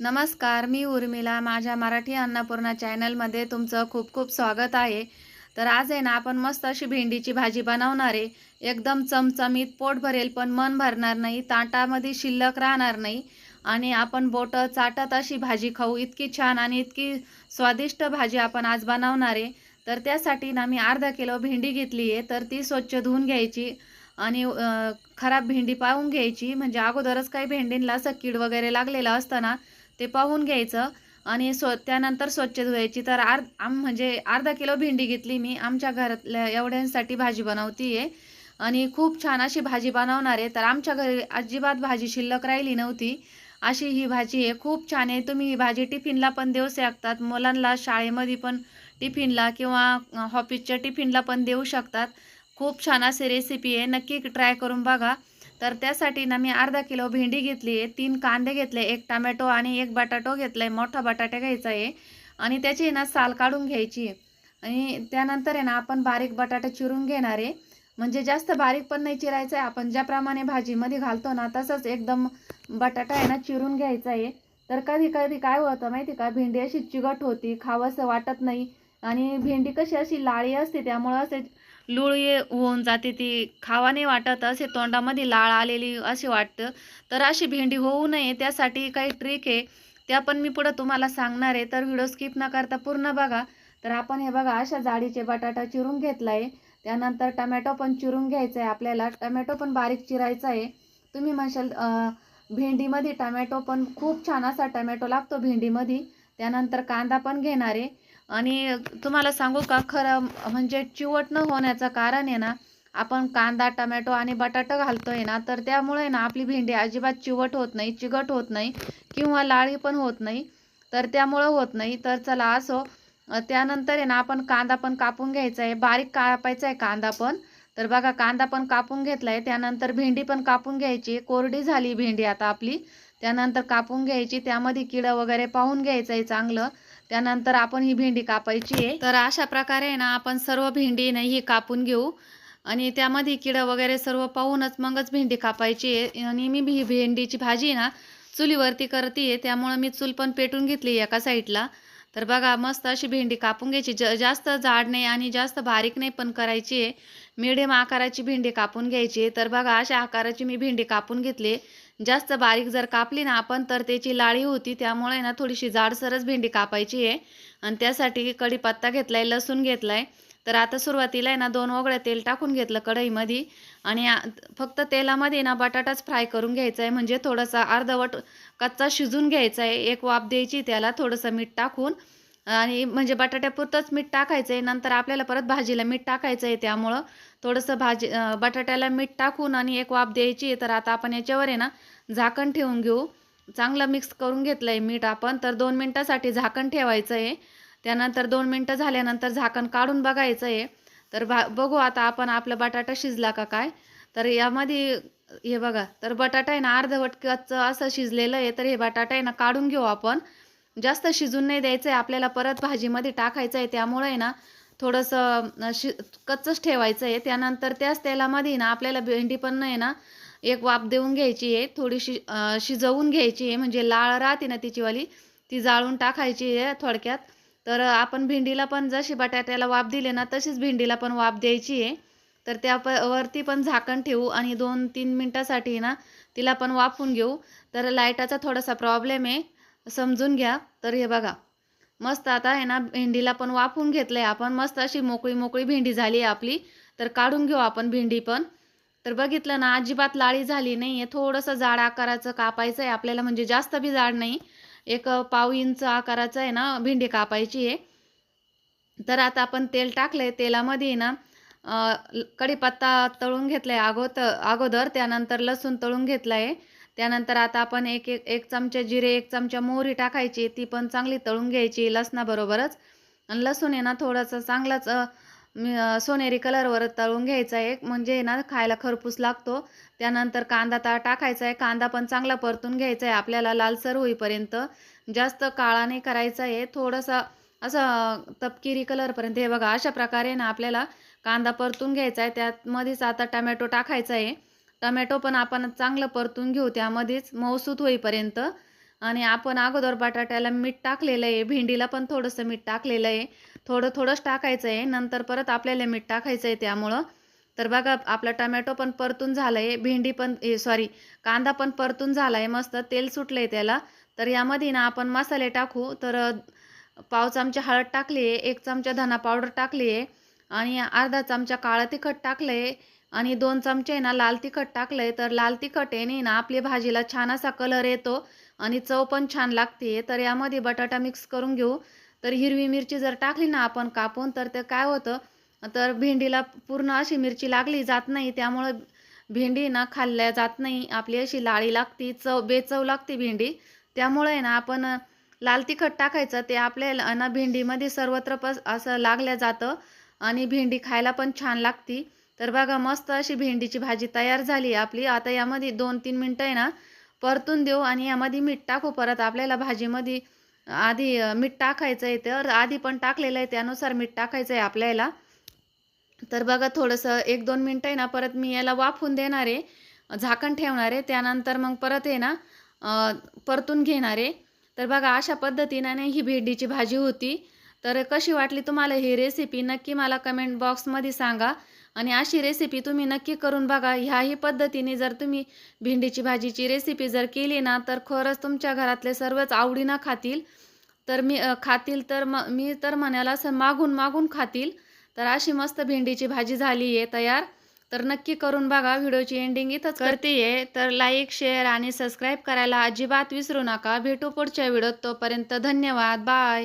नमस्कार मी उर्मिला. माझ्या मराठी अन्नपूर्णा चॅनलमध्ये तुमचं खूप खूप स्वागत आहे. तर आज आहे ना आपण मस्त अशी भेंडीची भाजी बनवणार आहे. एकदम चमचमीत पोट भरेल पण मन भरणार नाही ताटामध्ये शिल्लक राहणार नाही. आणि आपण बोटं चाटत अशी भाजी खाऊ. इतकी छान आणि इतकी स्वादिष्ट भाजी आपण आज बनवणार आहे. तर त्यासाठी ना मी अर्धा किलो भेंडी घेतली आहे. तर ती स्वच्छ धुवून घ्यायची आणि खराब भेंडी पाहून घ्यायची. म्हणजे अगोदरच काही भेंडींना असं कीड वगैरे लागलेलं असतं ना ते पाहून घ्यायचं. आणि स्व त्यानंतर स्वच्छ धुवायची. तर अर्ध आम म्हणजे अर्धा किलो भेंडी घेतली मी. आमच्या घरातल्या एवढ्यांसाठी भाजी बनवती आहे आणि खूप छान अशी भाजी बनवणार. आहे तर आमच्या घरी अजिबात भाजी शिल्लक राहिली नव्हती. अशी ही भाजी आहे. खूप छान आहे. तुम्ही ही भाजी टिफिनला पण देऊ शकतात. मुलांना शाळेमध्ये पण टिफिनला किंवा ऑफिसच्या टिफिनला पण देऊ शकतात. खूप छान अशी रेसिपी आहे. नक्की ट्राय करून बघा. तर त्यासाठी ना मी अर्धा किलो भेंडी घेतली आहे तीन कांदे घेतले एक टमॅटो आणि एक बटाटो घेतला आहे मोठा बटाटा घ्यायचा आहे. आणि त्याची ना साल काढून घ्यायची आणि त्यानंतर आहे ना आपण बारीक बटाटा चिरून घेणार आहे. म्हणजे जास्त बारीक पण नाही चिरायचं आहे. आपण ज्याप्रमाणे भाजीमध्ये घालतो ना तसंच एकदम बटाटा आहे ना चिरून घ्यायचा आहे. तर कधी कधी काय होतं माहिती का? भेंडी अशी चिकट होती खावंसं वाटत नाही. आणि भेंडी कशी अशी लाळी असते त्यामुळं असे लुळी होऊन जाते ती. खावा नाही वाटत असे तोंडामध्ये लाळ आलेली असे वाटतं. तर अशी भेंडी होऊ नये त्यासाठी काही ट्रिक आहे. त्या पण मी पुढं तुम्हाला सांगणार आहे. तर व्हिडिओ स्किप न करता पूर्ण बघा. तर आपण हे बघा अशा जाडीचे बटाटा चिरून घेतला आहे त्यानंतर टमॅटो पण चिरून घ्यायचा आहे आपल्याला. टमॅटो पण बारीक चिरायचा आहे. तुम्ही म्हणशाल भेंडीमध्ये टमॅटो पण खूप छान असा टमॅटो लागतो भेंडीमध्ये. त्यानंतर कांदा पण घेणार आहे. आणि तुम्हाला सांगू का खरं म्हणजे चिवट न होण्याचं कारण आहे ना आपण कांदा टमॅटो आणि बटाटा घालतोय ना तर त्यामुळे ना आपली भेंडी अजिबात चिवट होत नाही चिकट होत नाही किंवा लाळी पण होत नाही. तर त्यामुळं होत नाही. तर चला असो त्यानंतर आहे ना आपण कांदा पण कापून घ्यायचा आहे बारीक कापायचा आहे कांदा पण. तर बघा कांदा पण कापून घेतला आहे त्यानंतर भेंडी पण कापून घ्यायची. कोरडी झाली भेंडी आता आपली. त्यानंतर कापून घ्यायची. त्यामध्ये किडं वगैरे पाहून घ्यायचं आहे चांगलं. त्यानंतर आपण ही भेंडी कापायची आहे. तर अशा प्रकारे आहे ना आपण सर्व भेंडी नाही ही कापून घेऊ. आणि त्यामध्ये किडं वगैरे सर्व पाहूनच मगच भेंडी कापायची आहे. आणि मी ही भेंडीची भाजी ना चुलीवरती करते आहे. त्यामुळं मी चूल पण पेटून घेतली एका साईडला. तर बघा मस्त अशी भेंडी कापून घ्यायची. ज जास्त जाड नाही आणि जास्त बारीक नाही पण करायची आहे. मिडियम आकाराची भेंडी कापून घ्यायची तर बघा अशा आकाराची मी भेंडी कापून घेतली जास्त बारीक जर कापली ना आपण तर त्याची लाळी होती. त्यामुळे ना थोडीशी जाडसरच भेंडी कापायची आहे. आणि त्यासाठी कढीपत्ता घेतला आहे लसूण घेतला आहे तर आता सुरुवातीला आहे ना दोन ओगळ्या तेल टाकून घेतलं कढईमध्ये. आणि फक्त तेलामध्ये ना बटाटाच फ्राय करून घ्यायचा आहे म्हणजे थोडासा अर्धवट कच्चा शिजून घ्यायचा आहे एक वाफ द्यायची त्याला थोडंसं मीठ टाकून. आणि म्हणजे बटाट्यापुरतंच मीठ टाकायचं आहे नंतर आपल्याला परत भाजीला मीठ टाकायचं आहे त्यामुळं. थोडंसं भाजी बटाट्याला मीठ टाकून आणि एक वाफ द्यायची तर आता आपण याच्यावर आहे ना झाकण ठेवून घेऊ. चांगलं मिक्स करून घेतलं आहे मीठ आपण तर दोन मिनटासाठी झाकण ठेवायचं आहे. त्यानंतर दोन मिनटं झाल्यानंतर झाकण काढून बघायचं आहे. तर भा बघू आता आपण आपला बटाटा शिजला का काय? तर यामध्ये हे बघा तर बटाटा आहे ना अर्धवट कच्चं असं शिजलेलं आहे तर हे बटाटा आहे ना काढून घेऊ आपण. जास्त शिजून नाही द्यायचं आहे आपल्याला परत भाजीमध्ये टाकायचं आहे त्यामुळे आहे ना थोडंसं शि कच्चंच ठेवायचं आहे त्यानंतर त्याच तेलामध्ये ना आपल्याला भेंडी पण आहे ना एक वाफ देऊन घ्यायची आहे. थोडीशी शिजवून घ्यायची आहे. म्हणजे लाळ राहते ना तिचीवाली ती जाळून टाकायची आहे थोडक्यात. तर आपण भेंडीला पण जशी बटाट्याला वाफ दिले ना तशीच भेंडीला पण वाफ द्यायची आहे. तर त्या प वरती पण झाकण ठेवू आणि दोन तीन मिनटासाठी ना तिला पण वाफून घेऊ. तर लाईटाचा थोडासा प्रॉब्लेम आहे. समजून घ्या. तर हे बघा. मस्त आता आहे ना भेंडीला पण वाफून घेतलं आहे आपण. मस्त अशी मोकळी मोकळी भेंडी झाली आहे आपली. तर काढून घेऊ आपण भेंडी पण. तर बघितलं ना अजिबात लाळी झाली नाही आहे थोडंसं जाड आकाराचं कापायचं आहे आपल्याला म्हणजे जास्त बी जाड नाही. एक पाव इंच आकाराचं आहे ना भेंडी कापायची आहे. तर आता आपण तेल टाकलंय. तेलामध्ये आहे ना कढीपत्ता तळून घेतलाय अगोदर अगोदर. त्यानंतर लसूण तळून घेतला आहे त्यानंतर आता आपण एक एक एक चमचा जिरे एक चमचा मोहरी टाकायची ती पण चांगली तळून घ्यायची लसणाबरोबरच. आणि लसूण आहे ना थोडंसं चांगलाच सोनेरी कलरवर तळून घ्यायचा आहे. म्हणजे ना खायला खरपूस लागतो. त्यानंतर कांदा ता टाकायचा आहे. कांदा पण चांगला परतून घ्यायचा आहे. आपल्याला लालसर होईपर्यंत जास्त काळा नाही करायचा आहे. थोडासा असं तपकिरी कलरपर्यंत हे बघा अशा प्रकारे ना आपल्याला कांदा परतून घ्यायचा आहे. त्यामध्येच आता टमॅटो टाकायचा आहे. टमॅटो पण आपण चांगलं परतून घेऊ त्यामध्येच मऊसूत होईपर्यंत. आणि आपण अगोदर बटाट्याला मीठ टाकलेलं आहे भेंडीला पण थोडंसं मीठ टाकलेलं आहे. थोडं थोडंच टाकायचं आहे नंतर परत आपल्याला मीठ टाकायचं आहे त्यामुळं. तर बघा आपला टमॅटो पण परतून झाला आहे भेंडी पण सॉरी कांदा पण परतून झाला आहे मस्त तेल सुटलं आहे त्याला. तर यामध्ये ना आपण मसाले टाकू तर पाव चमचा हळद टाकली आहे एक चमचा धना पावडर टाकली आहे. आणि अर्धा चमचा काळं तिखट टाकलं आहे आणि दोन चमचे ना लाल तिखट टाकले तर लाल तिखट आहे ना आपली भाजीला छान असा कलर येतो आणि चव पण छान लागते. तर यामध्ये बटाटा मिक्स करून घेऊ. तर हिरवी मिरची जर टाकली ना आपण कापून तर ते काय होतं? तर भेंडीला पूर्ण अशी मिरची लागली जात नाही त्यामुळं भेंडी ना खाल्ल्या जात नाही. आपली अशी लाळी लागती चव बेचव लागते भेंडी. त्यामुळे आहे ना आपण लाल तिखट टाकायचं ते आपल्याला ना भेंडीमध्ये सर्वत्र पस असं लागल्या जातं आणि भेंडी खायला पण छान लागती. तर बघा मस्त अशी भेंडीची भाजी तयार झाली आपली. आता यामध्ये दोन तीन मिनटं आहे ना परतून देऊ आणि यामध्ये मीठ टाकू. परत आपल्याला भाजीमध्ये आधी मीठ टाकायचं आहे तर आधी पण टाकलेलं आहे त्यानुसार मीठ टाकायचं आहे आपल्याला. तर बघा थोडंसं एक दोन मिनटं आहे ना परत मी याला वाफून देणार आहे झाकण ठेवणार आहे. त्यानंतर मग परत आहे ना परतून घेणार आहे. तर बघा अशा पद्धतीने ही भेंडीची भाजी होती. तर कशी वाटली तुम्हाला ही रेसिपी नक्की मला कमेंट बॉक्समध्ये सांगा. आणि अशी रेसिपी तुम्ही नक्की करून बघा. ह्याही पद्धतीने जर तुम्ही भेंडीची भाजीची रेसिपी जर केली ना तर खरंच तुमच्या घरातले सर्वच आवडीनं खातील. तर मी खातील तर म मी तर म्हणायला असं मागून मागून खातील. तर अशी मस्त भेंडीची भाजी झाली आहे तयार. तर नक्की करून बघा. व्हिडिओची एंडिंग इथंच करते आहे तर लाईक शेअर आणि सबस्क्राईब करायला अजिबात विसरू नका. भेटू पुढच्या व्हिडिओत तोपर्यंत धन्यवाद. बाय